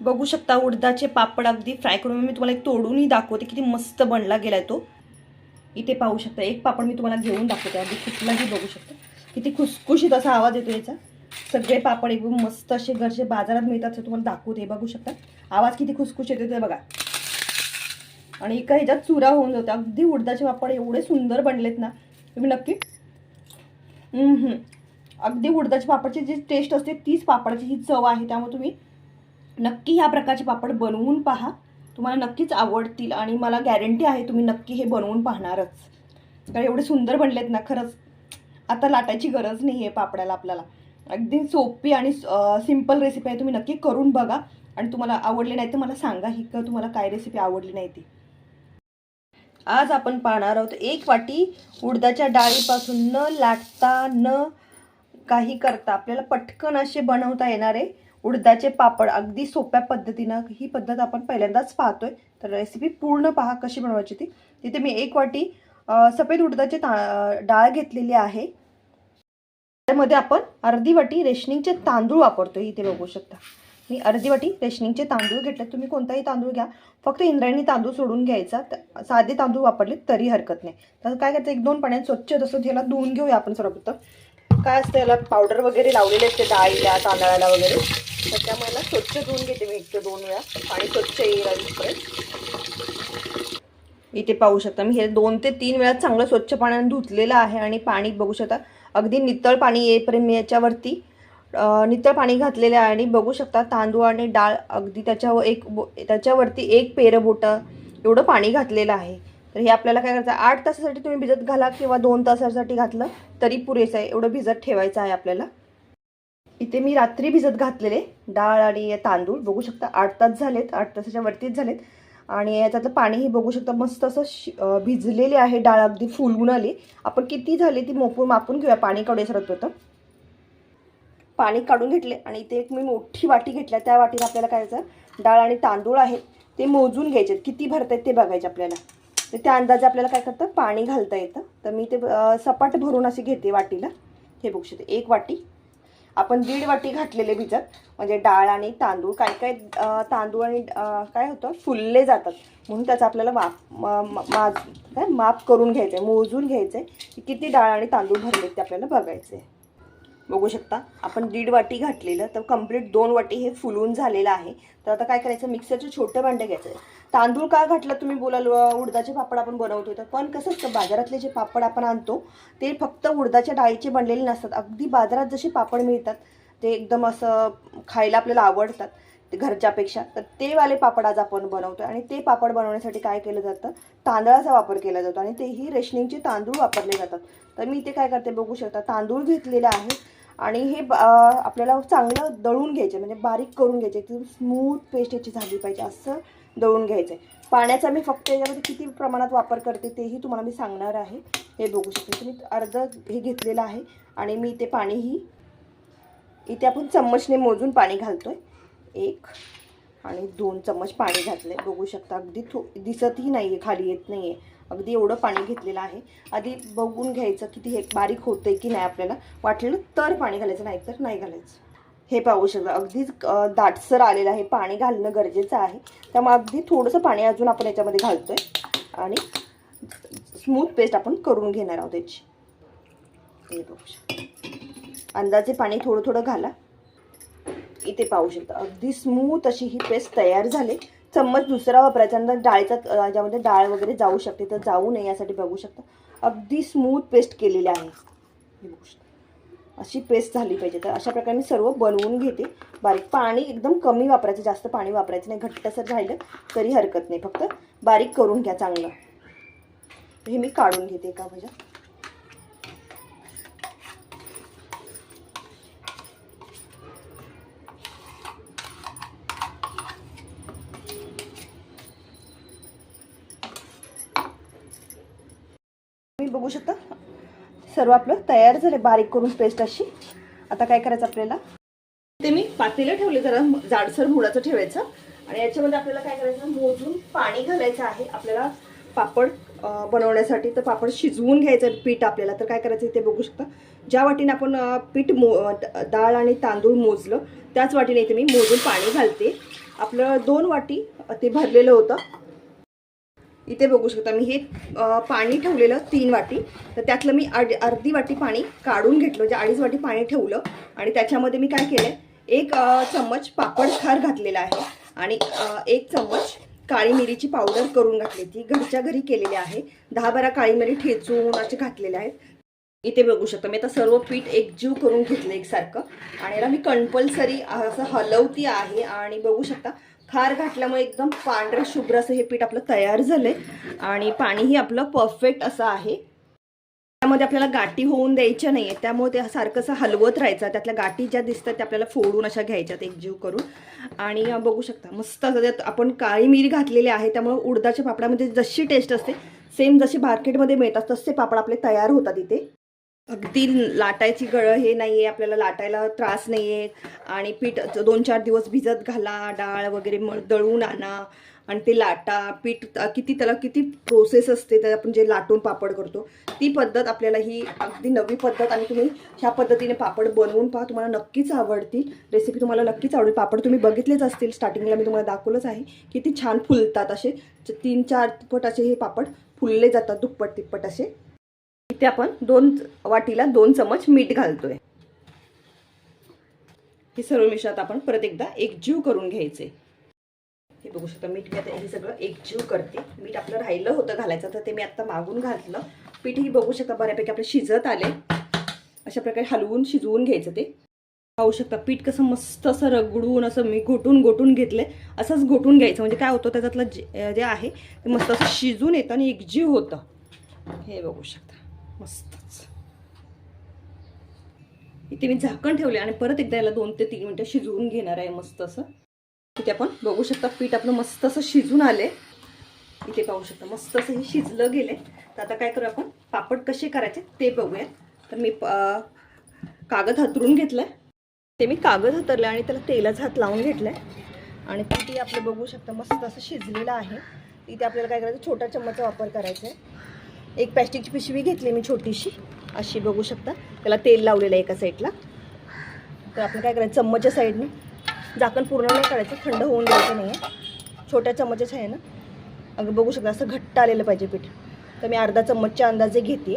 बघू शकता उडदाचे पापड अगदी फ्राय करून. मी तुम्हाला एक तोडूनही दाखवते किती मस्त बनला गेलाय तो. इथे पाहू शकता एक पापड मी तुम्हाला घेऊन दाखवते अगदी कुठलाही बघू शकता. किती खुसखुशीत असा आवाज येतो याचा. सगळे पापड एकदम मस्त असे घरचे बाजारात मिळतात ते तुम्हाला दाखवते बघू शकता. आवाज किती खुसखुश येतो ते बघा. आणि एका ह्याच्यात चुरा होऊन जातो. अगदी उडदाचे पापड एवढे सुंदर बनलेत ना. तुम्ही नक्की? अगदी उडदाच्या पापडची जी टेस्ट असते तीच पापडाची ही चव आहे. त्यामुळे तुम्ही नक्की ह्या प्रकारचे पापड बनवून पहा. तुम्हाला नक्कीच आवडतील आणि मला गॅरंटी आहे तुम्ही नक्की हे बनवून पाहणारच. कारण एवढे सुंदर बनलेत ना खरंच आता लाटायची गरज नाही आहे पापडाला आपल्याला. अगदी सोपी आणि सिंपल रेसिपी आहे तुम्ही नक्की करून बघा. आणि तुम्हाला आवडली नाही तर मला सांगा ही का तुम्हाला काय रेसिपी आवडली नाही ती. आज आपण पाहणार आहोत एक वाटी उडदाच्या डाळीपासून न लाटता न काही करता आपल्याला पटकन असे बनवता येणारे उडदाचे पापड अगदी सोप्या पद्धतीनं ही पद्धत आपण पहिल्यांदाच पाहतोय. तर रेसिपी पूर्ण पहा कशी बनवायची ती. तिथे मी एक वाटी सफेद उडदाचे ता डाळ घेतलेली आहे. त्यामध्ये आपण अर्धी वाटी रेशनिंगचे तांदूळ वापरतो इथे बघू शकता. मी अर्धी वाटी रेशनिंगचे तांदूळ घेतले तुम्ही कोणताही तांदूळ घ्या. फक्त इंद्रायणी तांदूळ सोडून घ्यायचा. साधे तांदूळ वापरले तरी हरकत नाही. तर काय करायचं? एक दोन पाण्यात स्वच्छ तसं त्याला धुवून घेऊया आपण सर्वप्रथम. काय असतं याला पावडर वगैरे लावलेले असते डाळीला तांदळाला वगैरे. तर त्यामुळे स्वच्छ धुवून घेते मी एक ते दोन वेळा. पाणी स्वच्छ येईल इथे पाहू शकता मी हे दोन ते तीन वेळा चांगलं स्वच्छ पाण्याने धुतलेलं आहे आणि पाणी बघू शकता अगदी नितळ पाणी येईपर्यंत मी याच्यावरती नितळ पाणी घातलेलं आहे आणि बघू शकता तांदूळ आणि डाळ अगदी त्याच्यावर एक बो त्याच्यावरती एक पेरं बोटं एवढं पाणी घातलेलं आहे. तर हे आपल्याला काय करायचं आहे आठ तासासाठी तुम्ही भिजत घाला किंवा दोन तासासाठी घातलं तरी पुरेसं आहे एवढं भिजत ठेवायचं आहे आपल्याला. इथे मी रात्री भिजत घातलेले डाळ आणि तांदूळ बघू शकता आठ तास झालेत आठ तासाच्या वरतीच झालेत. आणि याच्यातलं पाणीही बघू शकता मस्त असं शि- भिजलेले आहे डाळ अगदी फुलवून आली. आपण किती झाली ती मोपून मापून घेऊया पाणी काढूया सरत होतं पाणी काढून घेतले आणि इथे एक मी मोठी वाटी घेतल्या त्या वाटीत आपल्याला काय करायचं डाळ आणि तांदूळ आहेत ते मोजून घ्यायचे किती भरतायत ते बघायचे आपल्याला. तर त्या अंदाजे आपल्याला काय करतं? पाणी घालता येतं. तर मी ते सपाट भरून अशी घेते वाटीला. हे बघू शकते एक वाटी. आपण दीड वाटी घातलेले भिजत म्हणजे डाळ आणि तांदूळ काय काय तांदूळ आणि काय होतं? फुलले जातात. म्हणून त्याचा आपल्याला माप मा- माज काय? माप करून घ्यायचं आहे मोजून घ्यायचं आहे की किती डाळ आणि तांदूळ भरले ते आपल्याला बघायचं आहे बघू शकता. आपण दीड वाटी घातलेलं तर कंप्लीट दोन वाटी हे फुलून झालेलं आहे. तर आता काय करायचं? मिक्सरचे छोटे भांडे घ्यायचं. तांदूळ का घातलं तुम्ही बोलाल? उडदाचे पापड आपण बनवतो तर. पण कसं असतं बाजारातले जे पापड आपण आणतो ते फक्त उडदाच्या डाळीचे बनलेले नसतात. अगदी बाजारात जसे पापड मिळतात ते एकदम असं खायला आपल्याला आवडतात. घरच्यापेक्षा तर ते वाले पापड आज आपण बनवतो आणि ते पापड बनवण्यासाठी काय केलं जातं? तांदळाचा वापर केला जातो आणि तेही रेशनिंगचे तांदूळ वापरले जातात. तर मी इथे काय करते बघू शकता. तांदूळ घेतलेले आहे आणि हे ब- आपल्याला चांगलं दळून घ्यायचे म्हणजे बारीक करून घ्यायचे. ती स्मूथ पेस्ट याची झाली पाहिजे असं दळून घ्यायचं. आहे पाण्याचा मी फक्त याच्यामध्ये किती प्रमाणात वापर करते तेही तुम्हाला मी सांगणार आहे. हे बघू शकते तुम्ही. अर्ध हे घेतलेलं आहे आणि मी ते पाणीही इथे आपण चम्मचने मोजून पाणी घालतो आहे एक आणि दोन चम्मच पाणी घातले बघू शकता अगदी थो दिसतही नाही आहे खाली येत नाही आहे अगदी एवढं पाणी घेतलेलं आहे. आधी बघून घ्यायचं किती हे बारीक होतं आहे की नाही आपल्याला. वाटलेलं तर पाणी घालायचं नाही तर नाही घालायचं. हे पाहू शकता. अगदीच दाटसर आलेलं आहे. पाणी घालणं गरजेचं आहे. त्यामुळे अगदी थोडंसं पाणी अजून आपण याच्यामध्ये घालतोय. आणि स्मूथ पेस्ट आपण करून घेणार आहोत त्याची हे बघू शकता. अंदाजे पाणी थोडं थोडं घाला. इथे पाहू शकता. अगदी स्मूथ अशी ही पेस्ट तयार झाली. चम्मच दुसरा वापरायचा नंतर डाळीचा ज्यामध्ये डाळ वगैरे जाऊ शकते. तर जाऊ नये यासाठी बघू शकता. अगदी स्मूथ पेस्ट केलेली आहे. बघू शकता. अशी पेस्ट झाली पाहिजे. तर अशा प्रकारे मी सर्व बनवून घेते. बारीक पाणी एकदम कमी वापरायचं जास्त पाणी वापरायचं नाही. घट्टसर राहिलं तरी हरकत नाही. फक्त बारीक करून घ्या चांगलं. हे मी काढून घेते एका भाज्या तुम्ही बघू शकता सर्व आपलं तयार झालं बारीक करून पेस्ट अशी. आता काय करायचं आपल्याला? ते मी पातेलं ठेवले जरा जाडसर मुळाचं ठेवायचं. आणि याच्यामध्ये आपल्याला काय करायचं? मोजून पाणी घालायचं आहे. आपल्याला पापड बनवण्यासाठी तर पापड शिजवून घ्यायचं पीठ आपल्याला. तर काय करायचं इथे बघू शकता. ज्या वाटीने आपण पीठ मो डाळ आणि तांदूळ मोजलं त्याच वाटीने इथे मी मोजून पाणी घालते. आपलं दोन वाटी ते भरलेलं होतं. इथे बघू शकता मी हे पाणी ठेवलेलं तीन वाटी. तर त्यातलं मी अर्ध अर्धी वाटी पाणी काढून घेतलं म्हणजे अडीच वाटी पाणी ठेवलं. आणि त्याच्यामध्ये मी काय केलं एक चम्मच पापड खार घातलेला आहे. आणि एक चम्मच काळी मिरीची पावडर करून घातली. ती घरच्या घरी केलेली आहे. दहा बारा काळी मिरी ठेचून असे घातलेले आहेत. इथे बघू शकतो मी आता सर्व पीठ एकजीव करून घेतलं एकसारखं. आणि याला मी कंपल्सरी असं हलवती आहे. आणि बघू शकता हार घातल्यामुळे एकदम पांढरं शुभ्र असं हे पीठ आपलं तयार झालं आहे आणि पाणीही आपलं परफेक्ट असं आहे. त्यामध्ये आपल्याला गाठी होऊन द्यायच्या नाही आहे त्यामुळे ते सारखंसं हलवत राहायचं. त्यातल्या गाठी ज्या दिसतात त्या आपल्याला फोडून अशा घ्यायच्यात एकजीव करून. आणि बघू शकता मस्त असं त्यात आपण काळी मिरी घातलेली आहे. त्यामुळे उडदाच्या पापडामध्ये जशी टेस्ट असते सेम जशी मार्केटमध्ये मिळतात तसे पापड आपले तयार होतात इथे. अगदी लाटायची गळ हे नाही आहे आपल्याला लाटायला त्रास नाही आहे आणि पीठ दोन चार दिवस भिजत घाला डाळ वगैरे मळ दळून आणा आणि ते लाटा पीठ किती त्याला किती प्रोसेस असते तर आपण जे लाटून पापड करतो ती पद्धत आपल्याला ही अगदी नवी पद्धत आणि तुम्ही ह्या पद्धतीने पापड बनवून पहा तुम्हाला नक्कीच आवडतील. रेसिपी तुम्हाला नक्कीच आवडेल. पापड तुम्ही बघितलेच असतील. स्टार्टिंगला मी तुम्हाला दाखवलंच आहे. किती छान फुलतात असे. तीन चार पट असे हे पापड फुलले जातात दुप्पट तिप्पट असे. इथे आपण दोन वाटीला दोन चमच मीठ घालतोय. हे सर्व मिश्रण आपण परत एकदा एकजीव करून घ्यायचे. हे बघू शकता मीठ मी आता हे सगळं एकजीव करते. मीठ आपलं राहिलं होतं घालायचं तर ते मी आता मागून घातलं. पीठ ही बघू शकता बऱ्यापैकी आपलं शिजत आले. अशा प्रकारे हलवून शिजवून घ्यायचं ते. पाहू शकता पीठ कसं मस्त असं रगडून असं मी घोटून घोटून घेतलंय. असंच घोटून घ्यायचं म्हणजे काय होतं त्याच्यातलं जे जे आहे ते मस्त असं शिजून येतं आणि एकजीव होतं. हे बघू शकता. मस्तच. इथे मी झाकण ठेवले आणि परत एकदा याला दोन ते तीन मिनटं शिजवून घेणार आहे मस्त असं. इथे आपण बघू शकता पीठ आपलं मस्त असं शिजून आले इथे पाहू शकता मस्त असं हे शिजलं गेले तर आता काय करू आपण? पापड कसे करायचे ते बघूया तर मी कागद हतरून घेतलं ते मी कागद हतरले आणि त्याला तेलाच हात लावून घेतलाय. आणि ते आपलं बघू शकता मस्त असं शिजलेलं आहे. इथे आपल्याला काय करायचं? छोटा चम्मचचा वापर करायचा आहे. एक प्लॅस्टिकची पिशवी घेतली मी छोटीशी. अशी बघू शकता. त्याला तेल लावलेलं आहे एका साईडला तर आपण काय करायचं? चम्मचच्या साईडने झाकण पूर्ण नाही करायचं थंड होऊन द्यायचं नाही आहे छोट्या चम्मचच आहे ना. अगं बघू शकता असं घट्ट आलेलं पाहिजे पीठ. तर मी अर्धा चम्मचच्या अंदाजे घेते.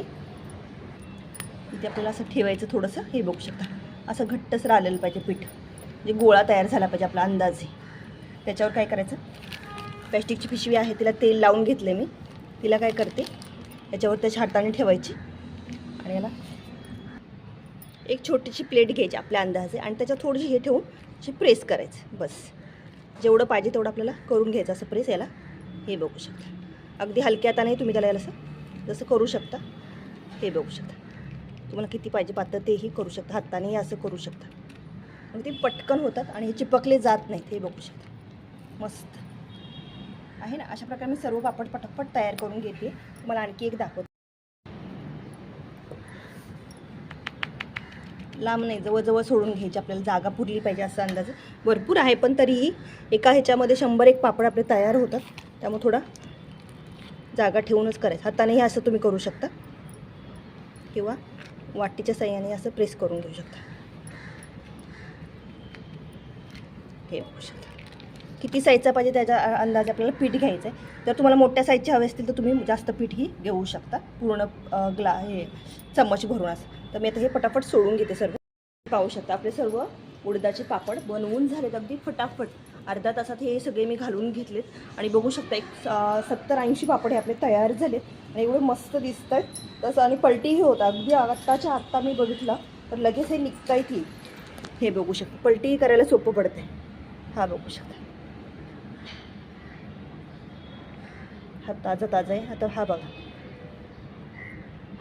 इथे आपल्याला असं ठेवायचं थोडंसं. हे बघू शकता. असं घट्टसर आलेलं पाहिजे पीठ. म्हणजे गोळा तयार झाला पाहिजे आपला अंदाजे. त्याच्यावर काय करायचं? प्लॅस्टिकची पिशवी आहे तिला तेल लावून घेतलं मी. तिला काय करते? याच्यावर त्याच्या हाताने ठेवायची. आणि याला एक छोटीशी प्लेट घ्यायची आपल्या अंदाजे. आणि त्याच्यात थोडीशी हे ठेवून अशी प्रेस करायचं. बस. जेवढं पाहिजे तेवढं आपल्याला करून घ्यायचं असं प्रेस याला. हे बघू शकता. अगदी हलक्या हाताने तुम्ही त्याला याला असं जसं करू शकता. हे बघू शकता. तुम्हाला किती पाहिजे पातळ तेही करू शकता. हातानेही असं करू शकता. मग ते पटकन होतात आणि हे चिपकले जात नाहीत. हे बघू शकता. मस्त. आहे ना? अशा प्रकारे मी सर्व पापड पटापट तयार करून घेते. तुम्हाला आणखी एक दाखवते. लांब नाही जवळजवळ सोडून घ्यायची आपल्याला जागा पुरली पाहिजे असं अंदाज. भरपूर आहे पण तरीही एका ह्याच्यामध्ये शंभर एक पापड आपले तयार होतात. त्यामुळे थोडा जागा ठेवूनच करायचं. हातानेही असं तुम्ही करू शकता. किंवा वाटीच्या सहाय्याने असं प्रेस करून घेऊ शकता. हे बघू शकता. किती साईजचा पाहिजे त्याच्या अंदाजे आपल्याला पीठ घ्यायचं आहे जर तुम्हाला मोठ्या साईजचे हवे असतील तर तुम्ही जास्त पीठही घेऊ शकता. पूर्ण ग्ला हे चम्मच भरून असं. तर मी आता हे पटापट सोडून घेते सर्व. पाहू शकता आपले सर्व उडदाचे पापड बनवून झालेत अगदी फटाफट. अर्ध्या तासात हे सगळे मी घालून घेतलेत. आणि बघू शकता एक सत्तर ऐंशी पापड हे आपले तयार झालेत. आणि एवढे मस्त दिसत आहेत तसं आणि पलटीही होता. अगदी आत्ताच्या आत्ता मी बघितला तर लगेच हे निघता येतील हे बघू शकता. पलटीही करायला सोपं पडते हा बघू शकता. हा ताजा ताजा आहे. आता हा बघा.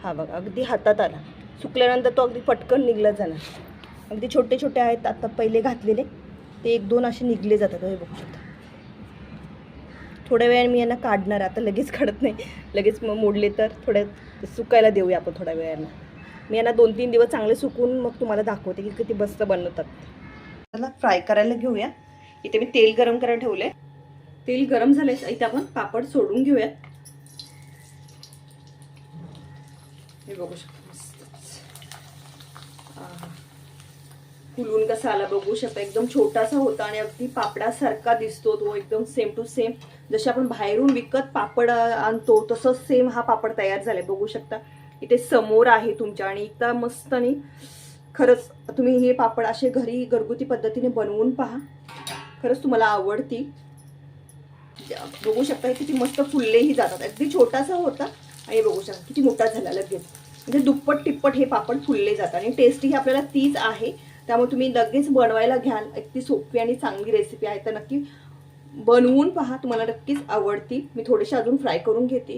हा बघा अगदी हातात आला. सुकल्यानंतर तो अगदी पटकन निघला जाणार. अगदी छोटे छोटे आहेत आता पहिले घातलेले. ते एक दोन असे निघले जातात हे बघू शकता. थोड्या वेळाने मी यांना काढणार आता लगेच काढत नाही. लगेच मग मोडले तर थोड्या सुकायला देऊया आपण थोड्या वेळानं. मी यांना दोन तीन दिवस चांगले सुकून मग तुम्हाला दाखवते की किती बस्त बनवतात. त्याला फ्राय करायला घेऊया. इथे मी तेल गरम करायला ठेवले तेल गरम झाले इथे आपण पापड सोडून घेऊयात. हे बघू शकता फुलून कसा आला बघू शकता. एकदम छोटासा होता आणि अगदी पापडासारखा दिसतो तो एकदम सेम टू सेम जसे आपण बाहेरून विकत पापड आणतो तसंच सेम हा पापड तयार झालाय. बघू शकता. इथे समोर आहे तुमच्या आणि एकदा मस्त आणि खरंच तुम्ही हे पापड असे घरी घरगुती पद्धतीने बनवून पहा. खरंच तुम्हाला आवडती बघू शकता किती मस्त फुललेही जातात. अगदी छोटासा होता. आणि बघू शकता किती मोठा झाला लगेच म्हणजे दुप्पट तिप्पट हे पापड फुलले जातात. आणि टेस्टी ही आपल्याला तीच आहे. त्यामुळे तुम्ही लगेच बनवायला घ्याल. अगदी सोपी आणि चांगली रेसिपी आहे. तर नक्की बनवून पहा. तुम्हाला नक्कीच आवडती मी थोडेसे अजून फ्राय करून घेते.